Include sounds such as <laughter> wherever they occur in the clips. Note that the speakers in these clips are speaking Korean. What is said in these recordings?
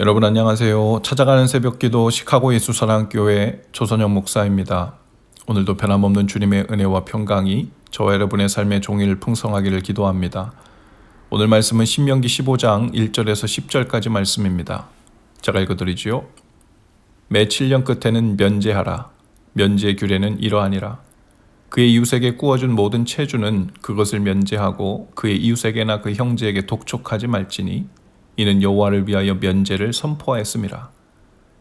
여러분 안녕하세요. 찾아가는 새벽기도 시카고 예수사랑교회 조선영 목사입니다. 오늘도 변함없는 주님의 은혜와 평강이 저와 여러분의 삶의 종일 풍성하기를 기도합니다. 오늘 말씀은 신명기 15장 1절에서 10절까지 말씀입니다. 제가 읽어드리지요. 매 7년 끝에는 면제하라. 면제 규례는 이러하니라. 그의 이웃에게 꾸어준 모든 체주는 그것을 면제하고 그의 이웃에게나 그 형제에게 독촉하지 말지니 이는 여호와를 위하여 면제를 선포하였음이라.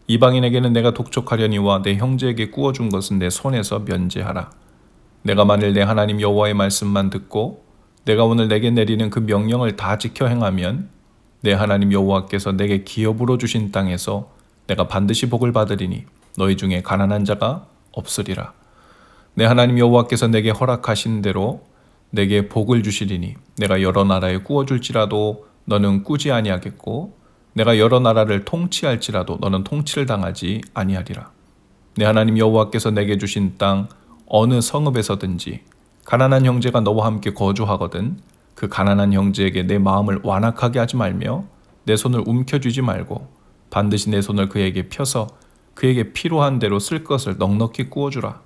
이방인에게는 내가 독촉하려니와 내 형제에게 꾸어준 것은 내 손에서 면제하라. 내가 만일 내 하나님 여호와의 말씀만 듣고 내가 오늘 내게 내리는 그 명령을 다 지켜 행하면 내 하나님 여호와께서 내게 기업으로 주신 땅에서 내가 반드시 복을 받으리니 너희 중에 가난한 자가 없으리라. 내 하나님 여호와께서 내게 허락하신 대로 내게 복을 주시리니 내가 여러 나라에 꾸어줄지라도 너는 꾸지 아니하겠고 내가 여러 나라를 통치할지라도 너는 통치를 당하지 아니하리라. 내 하나님 여호와께서 내게 주신 땅 어느 성읍에서든지 가난한 형제가 너와 함께 거주하거든 그 가난한 형제에게 내 마음을 완악하게 하지 말며 내 손을 움켜쥐지 말고 반드시 내 손을 그에게 펴서 그에게 필요한 대로 쓸 것을 넉넉히 꾸어주라.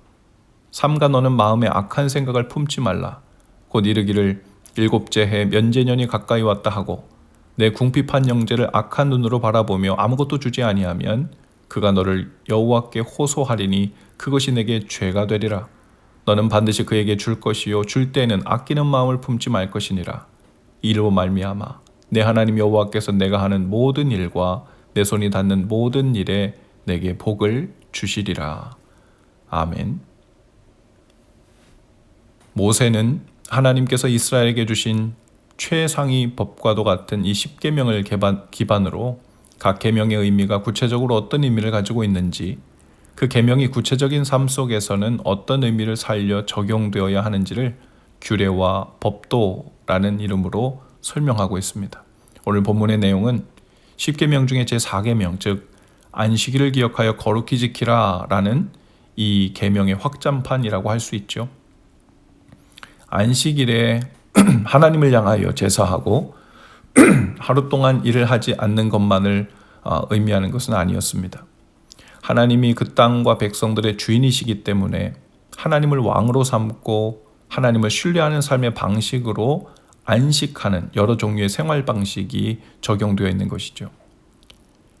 삼가 너는 마음에 악한 생각을 품지 말라. 곧 이르기를 일곱째 해 면제년이 가까이 왔다 하고 내 궁핍한 형제를 악한 눈으로 바라보며 아무것도 주지 아니하면 그가 너를 여호와께 호소하리니 그것이 내게 죄가 되리라. 너는 반드시 그에게 줄 것이요 줄 때는 아끼는 마음을 품지 말 것이니라. 이로 말미암아 내 하나님 여호와께서 내가 하는 모든 일과 내 손이 닿는 모든 일에 내게 복을 주시리라. 아멘. 모세는 하나님께서 이스라엘에게 주신 최상위 법과도 같은 이 10계명을 기반, 기반으로 각 계명의 의미가 구체적으로 어떤 의미를 가지고 있는지 그 계명이 구체적인 삶 속에서는 어떤 의미를 살려 적용되어야 하는지를 규례와 법도라는 이름으로 설명하고 있습니다. 오늘 본문의 내용은 10계명 중에 제4계명 즉 안식일을 기억하여 거룩히 지키라라는 이 계명의 확장판이라고 할 수 있죠. 안식일에 <clears throat> 하나님을 향하여 제사하고 <clears throat> 하루 동안 일을 하지 않는 것만을 어, 의미하는 것은 아니었습니다. 하나님이 그 땅과 백성들의 주인이시기 때문에 하나님을 왕으로 삼고 하나님을 신뢰하는 삶의 방식으로 안식하는 여러 종류의 생활 방식이 적용되어 있는 것이죠.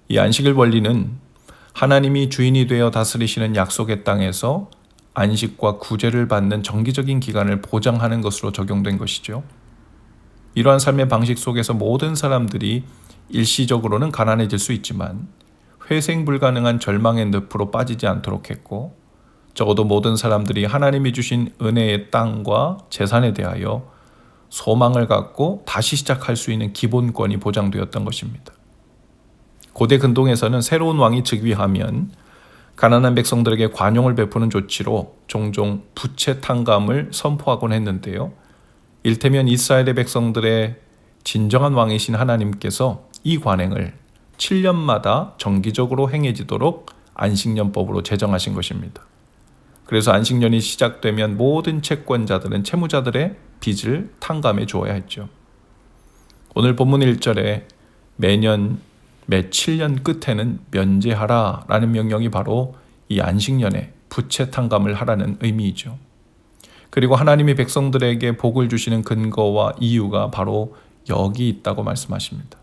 이 안식일 원리는 하나님이 주인이 되어 다스리시는 약속의 땅에서 안식과 구제를 받는 정기적인 기간을 보장하는 것으로 적용된 것이죠. 이러한 삶의 방식 속에서 모든 사람들이 일시적으로는 가난해질 수 있지만 회생 불가능한 절망의 늪으로 빠지지 않도록 했고 적어도 모든 사람들이 하나님이 주신 은혜의 땅과 재산에 대하여 소망을 갖고 다시 시작할 수 있는 기본권이 보장되었던 것입니다. 고대 근동에서는 새로운 왕이 즉위하면 가난한 백성들에게 관용을 베푸는 조치로 종종 부채 탕감을 선포하곤 했는데요. 일테면 이스라엘의 백성들의 진정한 왕이신 하나님께서 이 관행을 7년마다 정기적으로 행해지도록 안식년법으로 제정하신 것입니다. 그래서 안식년이 시작되면 모든 채권자들은 채무자들의 빚을 탕감해 주어야 했죠. 오늘 본문 1절에 매년 매 7년 끝에는 면제하라 라는 명령이 바로 이 안식년에 부채 탕감을 하라는 의미이죠. 그리고 하나님이 백성들에게 복을 주시는 근거와 이유가 바로 여기 있다고 말씀하십니다.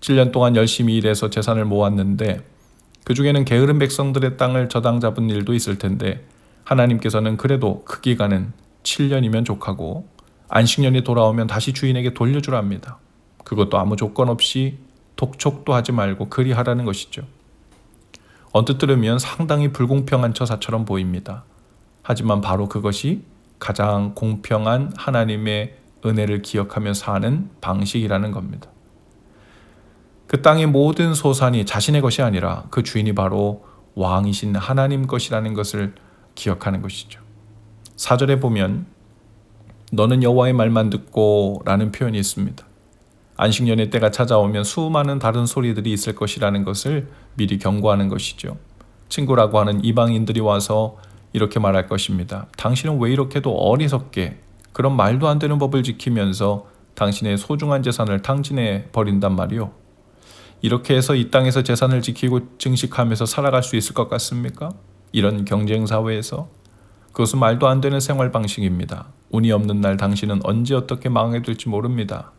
7년 동안 열심히 일해서 재산을 모았는데 그 중에는 게으른 백성들의 땅을 저당 잡은 일도 있을 텐데 하나님께서는 그래도 그 기간은 7년이면 족하고 안식년이 돌아오면 다시 주인에게 돌려주랍니다. 그것도 아무 조건 없이 독촉도 하지 말고 그리 하라는 것이죠. 언뜻 들으면 상당히 불공평한 처사처럼 보입니다. 하지만 바로 그것이 가장 공평한 하나님의 은혜를 기억하며 사는 방식이라는 겁니다. 그 땅의 모든 소산이 자신의 것이 아니라 그 주인이 바로 왕이신 하나님 것이라는 것을 기억하는 것이죠. 사절에 보면 너는 여호와의 말만 듣고 라는 표현이 있습니다. 안식년의 때가 찾아오면 수많은 다른 소리들이 있을 것이라는 것을 미리 경고하는 것이죠. 친구라고 하는 이방인들이 와서 이렇게 말할 것입니다. 당신은 왜 이렇게도 어리석게 그런 말도 안 되는 법을 지키면서 당신의 소중한 재산을 탕진해 버린단 말이오. 이렇게 해서 이 땅에서 재산을 지키고 증식하면서 살아갈 수 있을 것 같습니까? 이런 경쟁 사회에서 그것은 말도 안 되는 생활 방식입니다. 운이 없는 날 당신은 언제 어떻게 망하게 될지 모릅니다.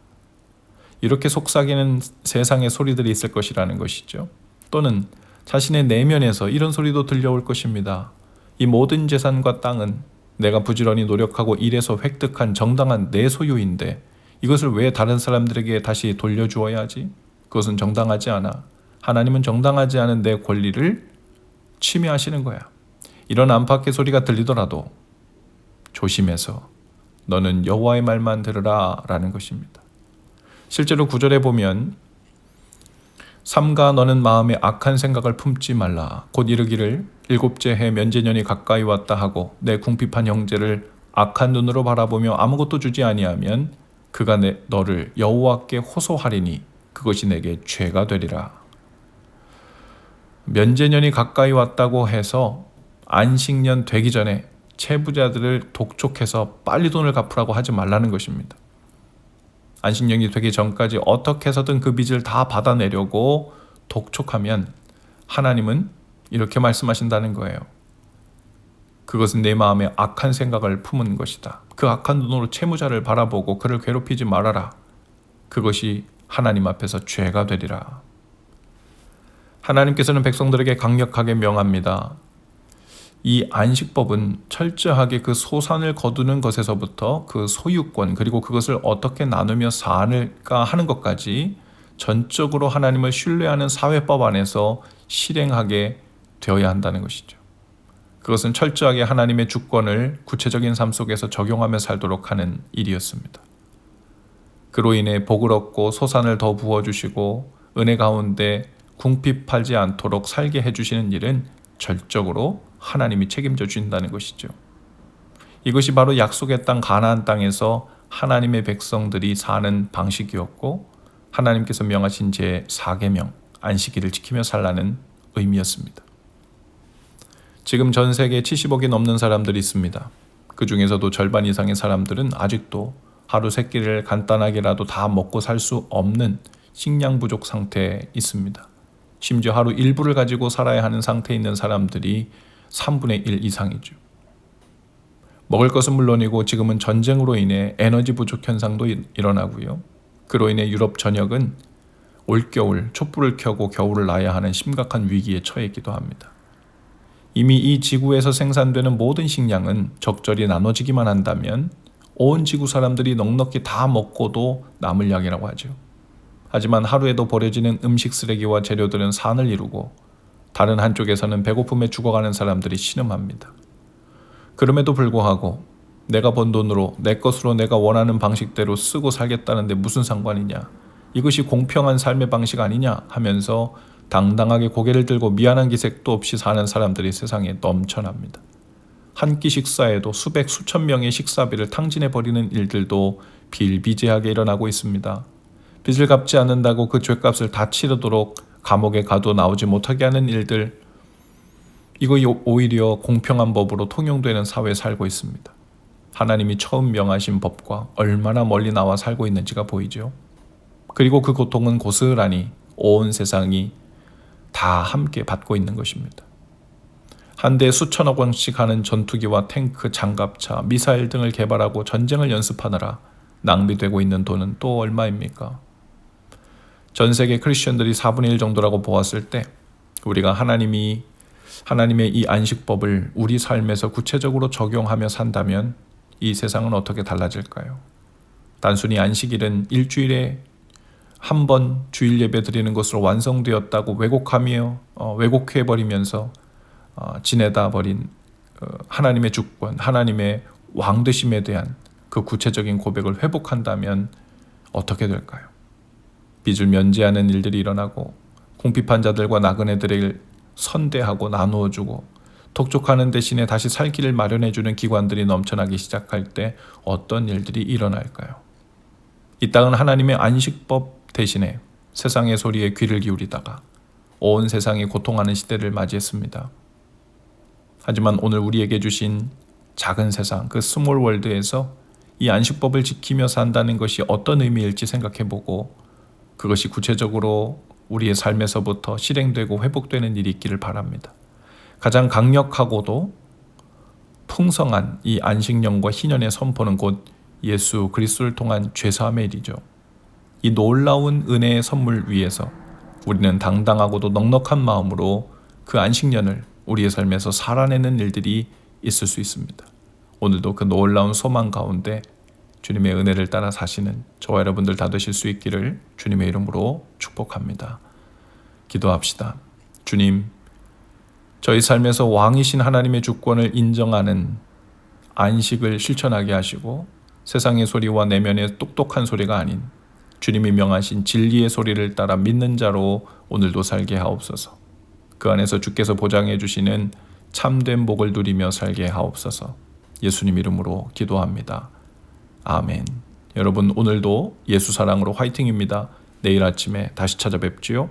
이렇게 속삭이는 세상의 소리들이 있을 것이라는 것이죠. 또는 자신의 내면에서 이런 소리도 들려올 것입니다. 이 모든 재산과 땅은 내가 부지런히 노력하고 일해서 획득한 정당한 내 소유인데 이것을 왜 다른 사람들에게 다시 돌려주어야 하지? 그것은 정당하지 않아. 하나님은 정당하지 않은 내 권리를 침해하시는 거야. 이런 안팎의 소리가 들리더라도 조심해서 너는 여호와의 말만 들으라라는 것입니다. 실제로 구절에 보면 삼가 너는 마음에 악한 생각을 품지 말라. 곧 이르기를 일곱째 해 면제년이 가까이 왔다 하고 내 궁핍한 형제를 악한 눈으로 바라보며 아무것도 주지 아니하면 그가 내 너를 여호와께 호소하리니 그것이 내게 죄가 되리라. 면제년이 가까이 왔다고 해서 안식년 되기 전에 채부자들을 독촉해서 빨리 돈을 갚으라고 하지 말라는 것입니다. 안식년이 되기 전까지 어떻게 해서든 그 빚을 다 받아내려고 독촉하면 하나님은 이렇게 말씀하신다는 거예요. 그것은 내 마음에 악한 생각을 품은 것이다. 그 악한 눈으로 채무자를 바라보고 그를 괴롭히지 말아라. 그것이 하나님 앞에서 죄가 되리라. 하나님께서는 백성들에게 강력하게 명합니다. 이 안식법은 철저하게 그 소산을 거두는 것에서부터 그 소유권 그리고 그것을 어떻게 나누며 사할까 하는 것까지 전적으로 하나님을 신뢰하는 사회법 안에서 실행하게 되어야 한다는 것이죠. 그것은 철저하게 하나님의 주권을 구체적인 삶 속에서 적용하며 살도록 하는 일이었습니다. 그로 인해 복을 얻고 소산을 더 부어주시고 은혜 가운데 궁핍하지 않도록 살게 해주시는 일은 절적으로 하나님이 책임져 주신다는 것이죠. 이것이 바로 약속의 땅 가나안 땅에서 하나님의 백성들이 사는 방식이었고 하나님께서 명하신 제 4계명 안식일을 지키며 살라는 의미였습니다. 지금 전 세계에 70억이 넘는 사람들이 있습니다. 그 중에서도 절반 이상의 사람들은 아직도 하루 세 끼를 간단하게라도 다 먹고 살 수 없는 식량 부족 상태에 있습니다. 심지어 하루 일부를 가지고 살아야 하는 상태에 있는 사람들이 3분의 1 이상이죠. 먹을 것은 물론이고 지금은 전쟁으로 인해 에너지 부족 현상도 일어나고요. 그로 인해 유럽 전역은 올겨울 촛불을 켜고 겨울을 나야 하는 심각한 위기에 처해 있기도 합니다. 이미 이 지구에서 생산되는 모든 식량은 적절히 나눠지기만 한다면 온 지구 사람들이 넉넉히 다 먹고도 남을 양이라고 하죠. 하지만 하루에도 버려지는 음식 쓰레기와 재료들은 산을 이루고 다른 한쪽에서는 배고픔에 죽어가는 사람들이 신음합니다. 그럼에도 불구하고 내가 번 돈으로 내 것으로 내가 원하는 방식대로 쓰고 살겠다는데 무슨 상관이냐? 이것이 공평한 삶의 방식 아니냐? 하면서 당당하게 고개를 들고 미안한 기색도 없이 사는 사람들이 세상에 넘쳐납니다. 한 끼 식사에도 수백 수천 명의 식사비를 탕진해 버리는 일들도 비일비재하게 일어나고 있습니다. 빚을 갚지 않는다고 그 죄값을 다 치르도록 감옥에 가도 나오지 못하게 하는 일들 이거 오히려 공평한 법으로 통용되는 사회에 살고 있습니다. 하나님이 처음 명하신 법과 얼마나 멀리 나와 살고 있는지가 보이죠. 그리고 그 고통은 고스란히 온 세상이 다 함께 받고 있는 것입니다. 한 대 수천억 원씩 하는 전투기와 탱크, 장갑차, 미사일 등을 개발하고 전쟁을 연습하느라 낭비되고 있는 돈은 또 얼마입니까? 전 세계 크리스천들이 4분의 1 정도라고 보았을 때 우리가 하나님이 하나님의 이 안식법을 우리 삶에서 구체적으로 적용하며 산다면 이 세상은 어떻게 달라질까요? 단순히 안식일은 일주일에 한 번 주일 예배 드리는 것으로 완성되었다고 왜곡하며 어, 왜곡해 버리면서 어, 지내다 버린 어, 하나님의 주권, 하나님의 왕 되심에 대한 그 구체적인 고백을 회복한다면 어떻게 될까요? 빚을 면제하는 일들이 일어나고 궁핍한 자들과 나그네들을 선대하고 나누어 주고 독촉하는 대신에 다시 살 길을 마련해 주는 기관들이 넘쳐나기 시작할 때 어떤 일들이 일어날까요? 이 땅은 하나님의 안식법 대신에 세상의 소리에 귀를 기울이다가 온 세상이 고통하는 시대를 맞이했습니다. 하지만 오늘 우리에게 주신 작은 세상, 그 스몰 월드에서 이 안식법을 지키며 산다는 것이 어떤 의미일지 생각해 보고 그것이 구체적으로 우리의 삶에서부터 실행되고 회복되는 일이 있기를 바랍니다. 가장 강력하고도 풍성한 이 안식년과 희년의 선포는 곧 예수 그리스도를 통한 죄사함의 일이죠. 이 놀라운 은혜의 선물 위에서 우리는 당당하고도 넉넉한 마음으로 그 안식년을 우리의 삶에서 살아내는 일들이 있을 수 있습니다. 오늘도 그 놀라운 소망 가운데 주님의 은혜를 따라 사시는 저와 여러분들 다 되실 수 있기를 주님의 이름으로 축복합니다. 기도합시다. 주님, 저희 삶에서 왕이신 하나님의 주권을 인정하는 안식을 실천하게 하시고 세상의 소리와 내면의 똑똑한 소리가 아닌 주님이 명하신 진리의 소리를 따라 믿는 자로 오늘도 살게 하옵소서. 그 안에서 주께서 보장해 주시는 참된 복을 누리며 살게 하옵소서. 예수님 이름으로 기도합니다. 아멘. 여러분 오늘도 예수 사랑으로 화이팅입니다. 내일 아침에 다시 찾아뵙지요.